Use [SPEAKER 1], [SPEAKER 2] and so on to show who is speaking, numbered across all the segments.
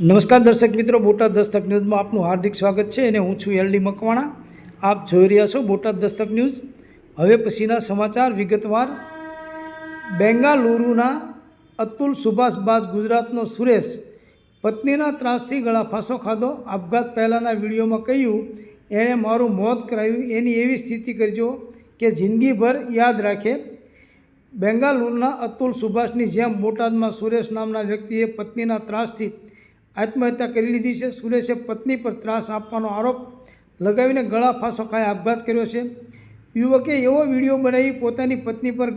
[SPEAKER 1] નમસ્કાર દર્શક મિત્રો, બોટાદ દસ્તક ન્યૂઝમાં આપનું હાર્દિક સ્વાગત છે અને હું છું એલડી મકવાણા. આપ જોઈ રહ્યા છો બોટાદ દસ્તક ન્યૂઝ. હવે પછીના સમાચાર વિગતવાર. બેંગાલુરુના અતુલ સુભાષબાદ ગુજરાતનો સુરેશ પત્નીના ત્રાસથી ગળા ફાંસો ખાધો. આપઘાત પહેલાંના વિડીયોમાં કહ્યું, એણે મારું મોત કરાવ્યું. એની એવી સ્થિતિ કરજો કે જિંદગીભર યાદ રાખે. બેંગાલુરુના અતુલ સુભાષની જેમ બોટાદમાં સુરેશ નામના વ્યક્તિએ પત્નીના ત્રાસથી આત્મહત્યા કરી લીધી છે. સુરેશે પત્ની પર ત્રાસ આપવાનો આરોપ લગાવીને ગળા ફાંસો ખાઈ આપઘાત કર્યો છે. યુવકે એવો વીડિયો બનાવી પોતાની પત્ની પર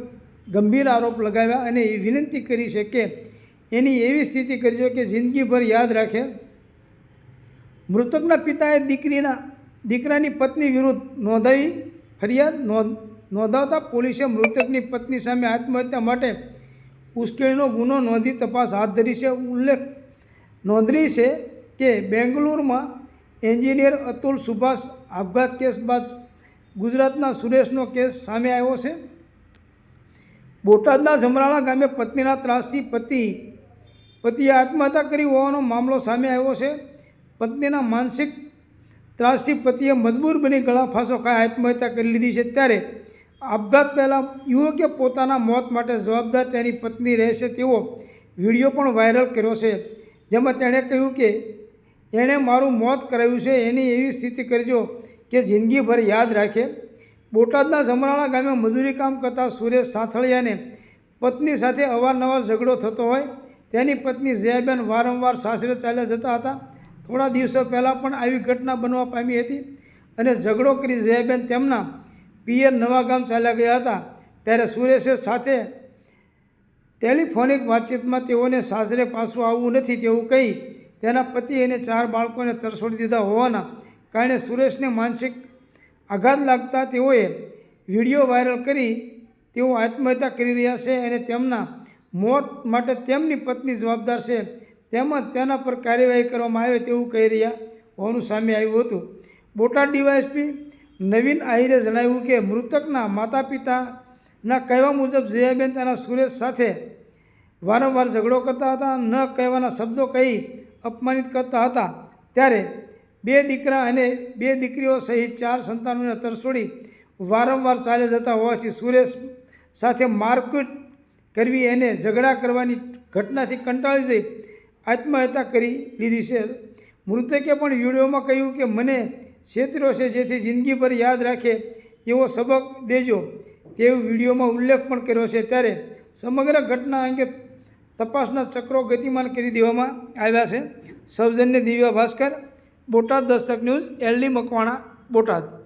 [SPEAKER 1] ગંભીર આરોપ લગાવ્યા અને એ વિનંતી કરી છે કે એની એવી સ્થિતિ કરજો કે જિંદગીભર યાદ રાખે. મૃતકના પિતાએ દીકરીના, દીકરાની પત્ની વિરુદ્ધ નોંધાવી ફરિયાદ નોંધ નોંધાવતા પોલીસે મૃતકની પત્ની સામે આત્મહત્યા માટે ઉશ્કેરણીનો ગુનો નોંધી તપાસ હાથ ધરી છે. ઉલ્લેખ નોંધણી છે કે બેંગલુરુમાં એન્જિનિયર અતુલ સુભાષ આપઘાત કેસ બાદ ગુજરાતના સુરેશનો કેસ સામે આવ્યો છે. બોટાદના જમરાળા ગામે પત્નીના ત્રાસથી પતિ, પતિએ આત્મહત્યા કરી હોવાનો મામલો સામે આવ્યો છે. પત્નીના માનસિક ત્રાસથી પતિએ મજબૂર બની ગળા ફાંસો ખાઈ આત્મહત્યા કરી લીધી છે ત્યારે આપઘાત પહેલાં યુવકે પોતાના મોત માટે જવાબદાર તેની પત્ની રહેશે તેવો વીડિયો પણ વાયરલ કર્યો છે. જેમાં તેણે કહ્યું કે, એણે મારું મોત કરાવ્યું છે, એની એવી સ્થિતિ કરજો કે જિંદગીભર યાદ રાખે. બોટાદના જમરાળા ગામે મજૂરી કામ કરતા સુરેશ સાંથળિયાને પત્ની સાથે અવારનવાર ઝઘડો થતો હોય. તેની પત્ની જયાબેન વારંવાર સાસરે ચાલ્યા જતા હતા. થોડા દિવસો પહેલાં પણ આવી ઘટના બનવા પામી હતી અને ઝઘડો કરી જયાબેન તેમના પિયર નવાગામ ચાલ્યા ગયા હતા. ત્યારે સુરેશે સાથે ટેલિફોનિક વાતચીતમાં તેઓને સાસરે પાછું આવવું નથી તેવું કહી તેના પતિ અને ચાર બાળકોને તરસોડી દીધા હોવાના કારણે સુરેશને માનસિક આઘાત લાગતા તેઓએ વીડિયો વાયરલ કરી તેઓ આત્મહત્યા કરી રહ્યા છે અને તેમના મોત માટે તેમની પત્ની જવાબદાર છે તેમજ તેના પર કાર્યવાહી કરવામાં આવે તેવું કહી રહ્યા હોવાનું સામે આવ્યું હતું. બોટાદ ડીવાયએસપી નવીન આહિરે જણાવ્યું કે મૃતકના માતા પિતાના કહેવા મુજબ જયાબેન તેના સુરેશ સાથે વારંવાર ઝઘડો કરતા હતા, ન કહેવાના શબ્દો કહી અપમાનિત કરતા હતા. ત્યારે બે દીકરા અને બે દીકરીઓ સહિત ચાર સંતાનોને તરસોડી વારંવાર ચાલ્યા જતા હોવાથી સુરેશ સાથે મારકૂટ કરવી એને ઝઘડા કરવાની ઘટનાથી કંટાળી જઈ આત્મહત્યા કરી લીધી છે. મૃતકે પણ વિડીયોમાં કહ્યું કે, મને છેતર્યો છે, જેથી જિંદગીભર યાદ રાખે એવો સબક દેજો. તેવો વિડીયોમાં ઉલ્લેખ પણ કર્યો છે. ત્યારે સમગ્ર ઘટના અંગે તપાસના ચક્રો ગતિમાન કરી દેવામાં આવ્યા છે. સૌજન્ય Divya Bhaskar, Botad Dastak news, L D Makwana, Botad.